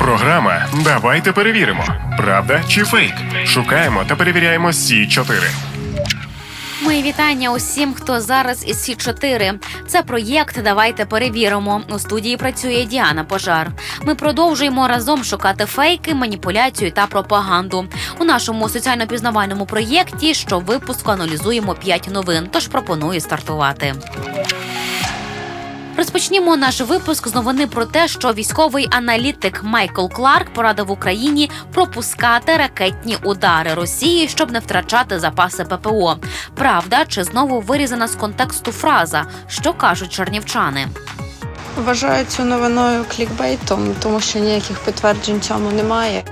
Програма Давайте перевіримо. Правда чи фейк? Шукаємо та перевіряємо Сі 4 Мої вітання усім, хто зараз із Сі 4 Це проєкт. Давайте перевіримо. У студії працює Діана Пожар. Ми продовжуємо разом шукати фейки, маніпуляцію та пропаганду. У нашому соціально-пізнавальному проєкті щовипуску аналізуємо 5 новин. Тож пропоную стартувати. Розпочнімо наш випуск з новини про те, що військовий аналітик Майкл Кларк порадив Україні пропускати ракетні удари Росії, щоб не втрачати запаси ППО. Правда, чи знову вирізана з контексту фраза, що кажуть чернівчани? Вважаю цю новиною клікбейтом, тому що ніяких підтверджень цьому немає.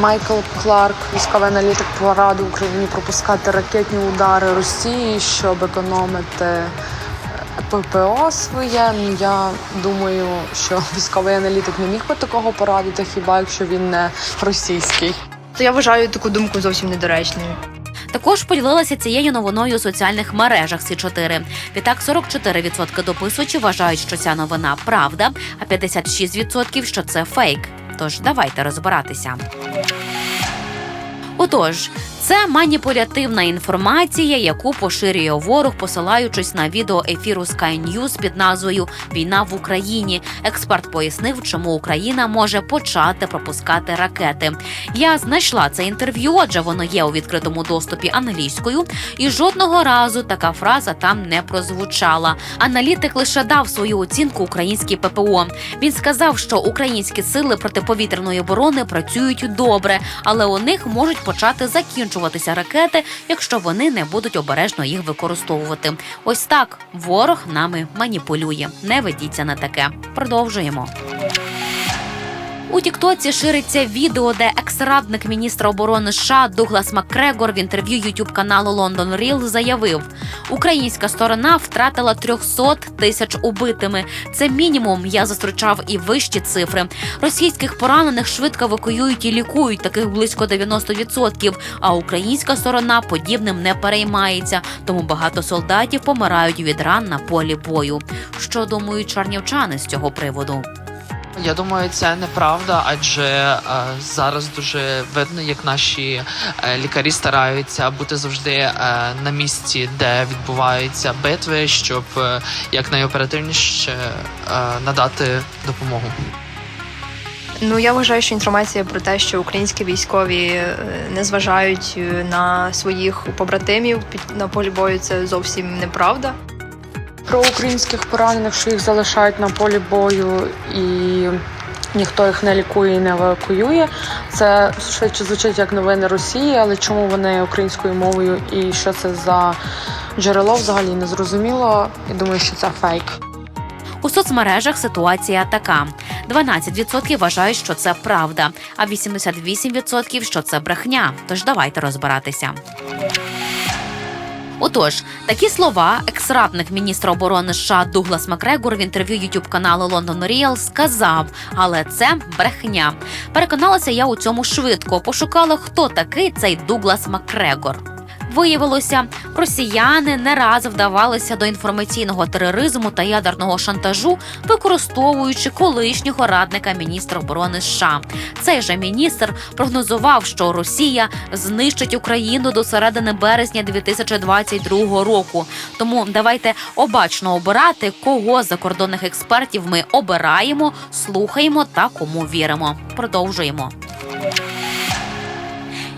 Майкл Кларк, військовий аналітик, порадив Україні пропускати ракетні удари Росії, щоб економити ППО своє. Ну я думаю, що військовий аналітик не міг би такого порадити, хіба якщо він не російський. То я вважаю таку думку зовсім недоречною. Також поділилася цією новиною у соціальних мережах Сі 4 Відтак 44% дописувачів вважають, що ця новина правда, а 56% що це фейк. Тож давайте розбиратися. Отож, це маніпулятивна інформація, яку поширює ворог, посилаючись на відео ефіру Sky News під назвою Війна в Україні. Експерт пояснив, чому Україна може почати пропускати ракети. Я знайшла це інтерв'ю, адже воно є у відкритому доступі англійською, і жодного разу така фраза там не прозвучала. Аналітик лише дав свою оцінку українській ППО. Він сказав, що українські сили протиповітряної оборони працюють добре, але у них можуть почати закінчуватися ракети, якщо вони не будуть обережно їх використовувати. Ось так ворог нами маніпулює. Не ведіться на таке. Продовжуємо. У Тіктоці шириться відео, де екс-радник міністра оборони США Дуглас Макгрегор в інтерв'ю ютуб каналу Лондон Ріл заявив: Українська сторона втратила 300 тисяч убитими. Це мінімум. Я зустрічав і вищі цифри. Російських поранених швидко евакуюють і лікують, таких близько 90%, А українська сторона подібним не переймається. Тому багато солдатів помирають від ран на полі бою. Що думають чарнівчани з цього приводу? Я думаю, це неправда, адже е, зараз дуже видно, як наші е, лікарі стараються бути завжди е, на місці, де відбуваються битви, щоб якнайоперативніше надати допомогу. Ну я вважаю, що інформація про те, що українські військові не зважають на своїх побратимів на полі бою, це зовсім неправда. Про українських поранених, що їх залишають на полі бою і ніхто їх не лікує і не евакуює. Це швидше звучить як новини Росії, але чому вони українською мовою і що це за джерело взагалі не зрозуміло. І думаю, що це фейк. У соцмережах ситуація така: 12% вважають, що це правда, а 88% що це брехня. Тож давайте розбиратися. Отож, такі слова екс-радник міністра оборони США Дуглас Макрегор в інтерв'ю ютуб каналу London Real сказав, але це брехня. Переконалася я у цьому швидко. Пошукала, хто такий цей Дуглас Макгрегор. Виявилося, росіяни не раз вдавалися до інформаційного тероризму та ядерного шантажу, використовуючи колишнього радника міністра оборони США. Цей же міністр прогнозував, що Росія знищить Україну до середини березня 2022 року. Тому давайте обачно обирати, кого закордонних експертів ми обираємо, слухаємо та кому віримо. Продовжуємо.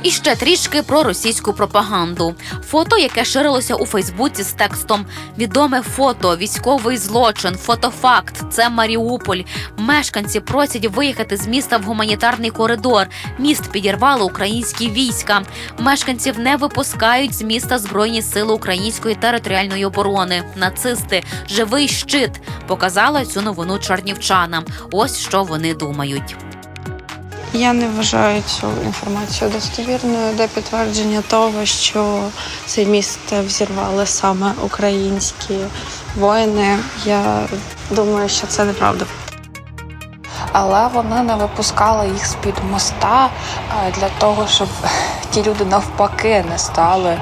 І ще трішки про російську пропаганду. Фото, яке ширилося у Фейсбуці з текстом Відоме фото, військовий злочин, фотофакт. Це Маріуполь. Мешканці просять виїхати з міста в гуманітарний коридор. Міст підірвало українські війська. Мешканців не випускають з міста Збройні сили української територіальної оборони. Нацисти, живий щит. Показала цю новину чорнівчанам. Ось що вони думають. Я не вважаю цю інформацію достовірною, де підтвердження того, що цей міст взірвали саме українські воїни. Я думаю, що це неправда. але вони не випускали їх з-під моста е, для того, щоб ті люди навпаки не стали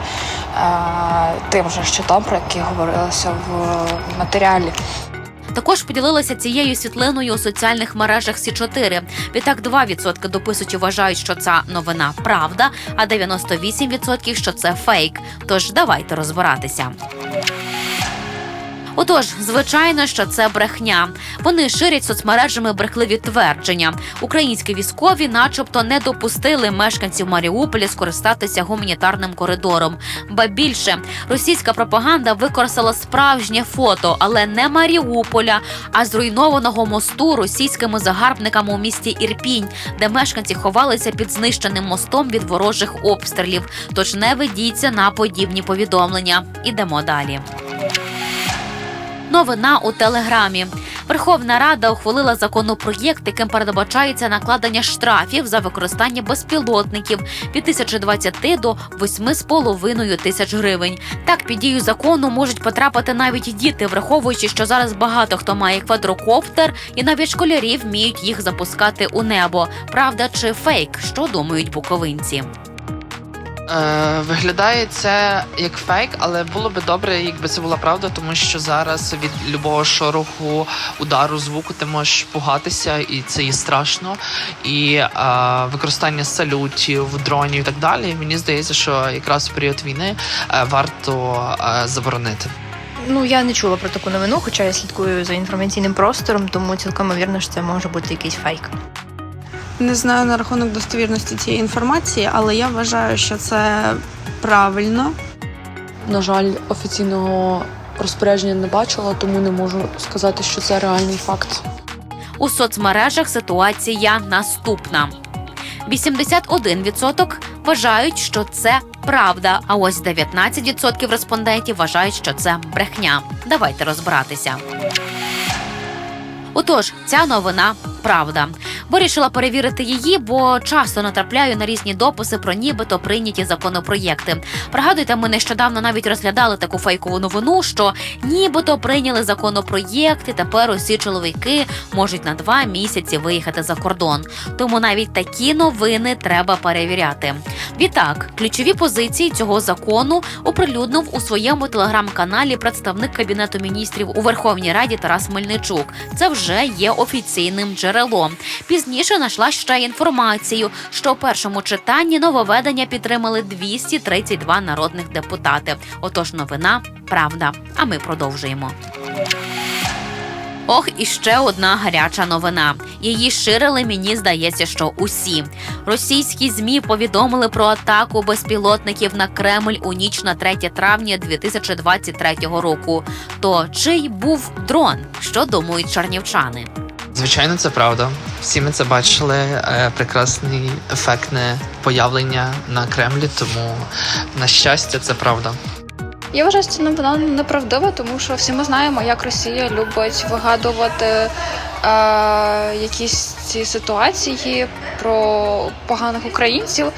тим же щитом, про який говорилося в матеріалі. Також поділилася цією світлиною у соціальних мережах Сі 4 Відтак 2% дописувачів вважають, що ця новина правда, а 98% що це фейк. Тож давайте розбиратися. Отож, звичайно, що це брехня. Вони ширять соцмережами брехливі твердження. Українські військові, начебто, не допустили мешканців Маріуполя скористатися гуманітарним коридором. Ба більше російська пропаганда використала справжнє фото, але не Маріуполя, а зруйнованого мосту російськими загарбниками у місті Ірпінь, де мешканці ховалися під знищеним мостом від ворожих обстрілів. Тож не ведіться на подібні повідомлення. Ідемо далі. Новина у телеграмі. Верховна Рада ухвалила законопроєкт, яким передбачається накладення штрафів за використання безпілотників від 1020 до 8,5 тисяч гривень. Так під дію закону можуть потрапити навіть діти, враховуючи, що зараз багато хто має квадрокоптер, і навіть школярі вміють їх запускати у небо. Правда чи фейк? Що думають буковинці? Е, виглядає це як фейк, але було би добре, якби це була правда, тому що зараз від любого шороху, удару, звуку ти можеш пугатися, і це є страшно. І е, використання салютів, дронів і так далі. Мені здається, що якраз в період війни е, варто е, заборонити. Ну я не чула про таку новину, хоча я слідкую за інформаційним простором, тому цілком ймовірно, що це може бути якийсь фейк. Не знаю на рахунок достовірності цієї інформації, але я вважаю, що це правильно. На жаль, офіційного розпорядження не бачила, тому не можу сказати, що це реальний факт. У соцмережах ситуація наступна: 81% вважають, що це правда. А ось 19% респондентів вважають, що це брехня. Давайте розбиратися. Отож, ця новина правда. Вирішила перевірити її, бо часто натрапляю на різні дописи про нібито прийняті законопроєкти. Пригадуйте, ми нещодавно навіть розглядали таку фейкову новину, що нібито прийняли законопроєкт, і тепер усі чоловіки можуть на два місяці виїхати за кордон. Тому навіть такі новини треба перевіряти. Відтак, ключові позиції цього закону оприлюднив у своєму телеграм-каналі представник кабінету міністрів у Верховній Раді Тарас Мельничук. Це вже є офіційним джерелом. Пізніше знайшла ще інформацію, що у першому читанні нововведення підтримали 232 народних депутати. Отож, новина правда. А ми продовжуємо. Ох, і ще одна гаряча новина. Її ширили, мені здається, що усі російські змі повідомили про атаку безпілотників на Кремль у ніч на 3 травня 2023 року. То чий був дрон? Що думають чернівчани? Звичайно, це правда. Всі ми це бачили. Е, прекрасне, ефектне появлення на Кремлі, тому на щастя, це правда. Я вважаю, що ця новина неправдива, тому що всі ми знаємо, як Росія любить вигадувати е, якісь ці ситуації про поганих українців.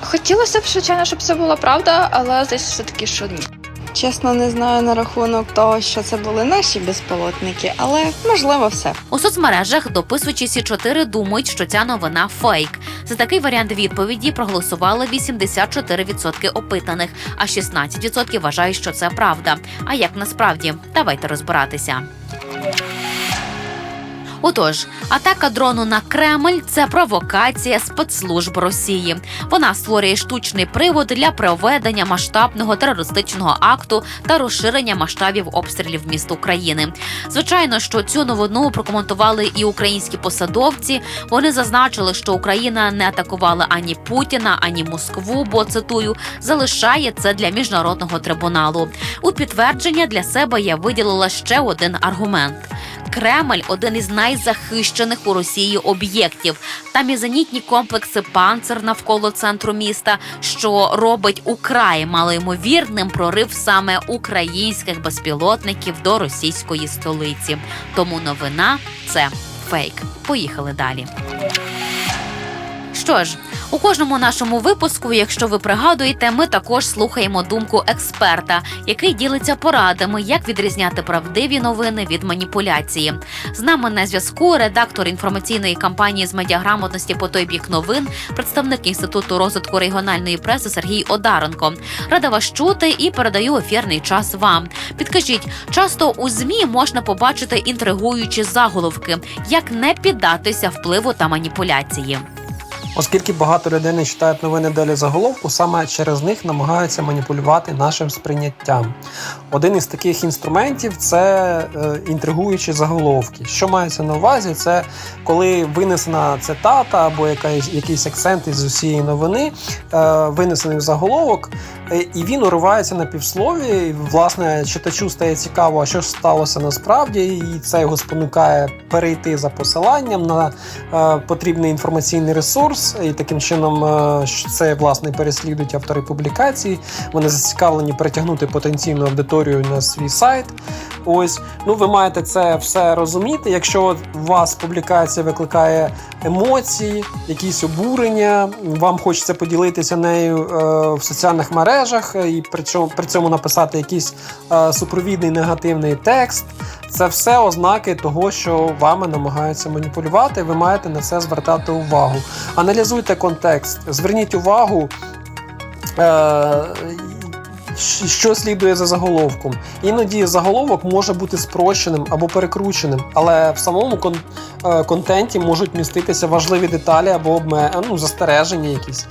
Хотілося б, звичайно, щоб це була правда, але здається, все таки, що ні. Чесно, не знаю на рахунок того, що це були наші безпілотники, але можливо все. У соцмережах дописувачі Сі 4 думають, що ця новина фейк. За такий варіант відповіді проголосували 84% опитаних, а 16% вважають, що це правда. А як насправді? Давайте розбиратися. Отож, атака дрону на Кремль це провокація спецслужб Росії. Вона створює штучний привод для проведення масштабного терористичного акту та розширення масштабів обстрілів міст України. Звичайно, що цю новину прокоментували і українські посадовці. Вони зазначили, що Україна не атакувала ані Путіна, ані Москву, бо цитую, залишає це для міжнародного трибуналу. У підтвердження для себе я виділила ще один аргумент. Кремль один із найзахищених у Росії об'єктів. Там є зенітні комплекси панцир навколо центру міста, що робить украй малоймовірним прорив саме українських безпілотників до російської столиці. Тому новина це фейк. Поїхали далі. Що ж, у кожному нашому випуску, якщо ви пригадуєте, ми також слухаємо думку експерта, який ділиться порадами, як відрізняти правдиві новини від маніпуляції. З нами на зв'язку редактор інформаційної кампанії з медіаграмотності по той бік новин, представник інституту розвитку регіональної преси Сергій Одаренко. Рада вас чути і передаю ефірний час вам. Підкажіть, часто у змі можна побачити інтригуючі заголовки, як не піддатися впливу та маніпуляції. Оскільки багато людей не читають новини далі заголовку, саме через них намагаються маніпулювати нашим сприйняттям. Один із таких інструментів це е, інтригуючі заголовки. Що мається на увазі? Це коли винесена цитата або якийсь акцент із усієї новини, е, винесений в заголовок, е, і він уривається на півслові. І, власне, читачу стає цікаво, а що ж сталося насправді, і це його спонукає перейти за посиланням на потрібний інформаційний ресурс, і таким чином е, це власне переслідують автори публікації. Вони зацікавлені притягнути потенційну аудиторію на свій сайт. Ось, ну ви маєте це все розуміти. Якщо у вас публікація викликає емоції, якісь обурення, вам хочеться поділитися нею е, в соціальних мережах е, і при цьому, написати якийсь супровідний негативний текст. Це все ознаки того, що вами намагаються маніпулювати. Ви маєте на це звертати увагу. Аналізуйте контекст, зверніть увагу. Е, що слідує за заголовком. Іноді заголовок може бути спрощеним або перекрученим, але в самому кон- е, контенті можуть міститися важливі деталі або обме... ну, застереження якісь.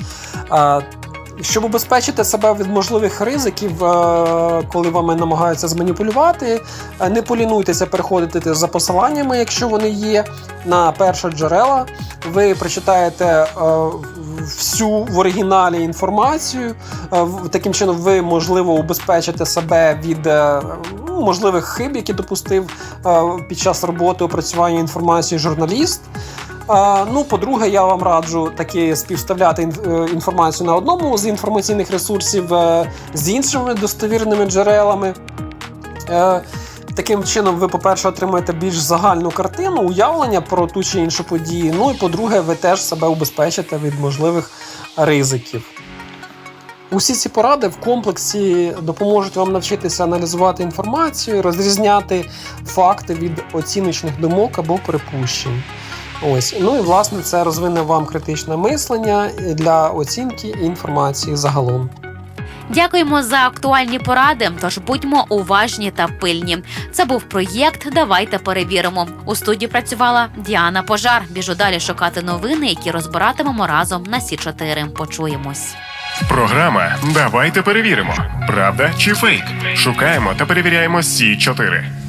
Щоб убезпечити себе від можливих ризиків, е, коли вами намагаються зманіпулювати, е, не полінуйтеся переходити за посиланнями, якщо вони є, на перші джерела. Ви прочитаєте е, всю в оригіналі інформацію. Таким чином, ви можливо убезпечите себе від ну, можливих хиб, які допустив під час роботи опрацювання інформації журналіст. Ну, по-друге, я вам раджу таки співставляти е, інформацію на одному з інформаційних ресурсів е, з іншими достовірними джерелами. Е, Таким чином, ви, по-перше, отримаєте більш загальну картину, уявлення про ту чи іншу подію. Ну і по-друге, ви теж себе убезпечите від можливих ризиків. Усі ці поради в комплексі допоможуть вам навчитися аналізувати інформацію, розрізняти факти від оціночних думок або припущень. Ось, ну і власне це розвине вам критичне мислення для оцінки інформації загалом. Дякуємо за актуальні поради. Тож будьмо уважні та пильні. Це був проєкт. Давайте перевіримо. У студії працювала Діана Пожар. Біжу далі шукати новини, які розбиратимемо разом на Сі 4 Почуємось. Програма Давайте перевіримо. Правда чи фейк? Шукаємо та перевіряємо Сі 4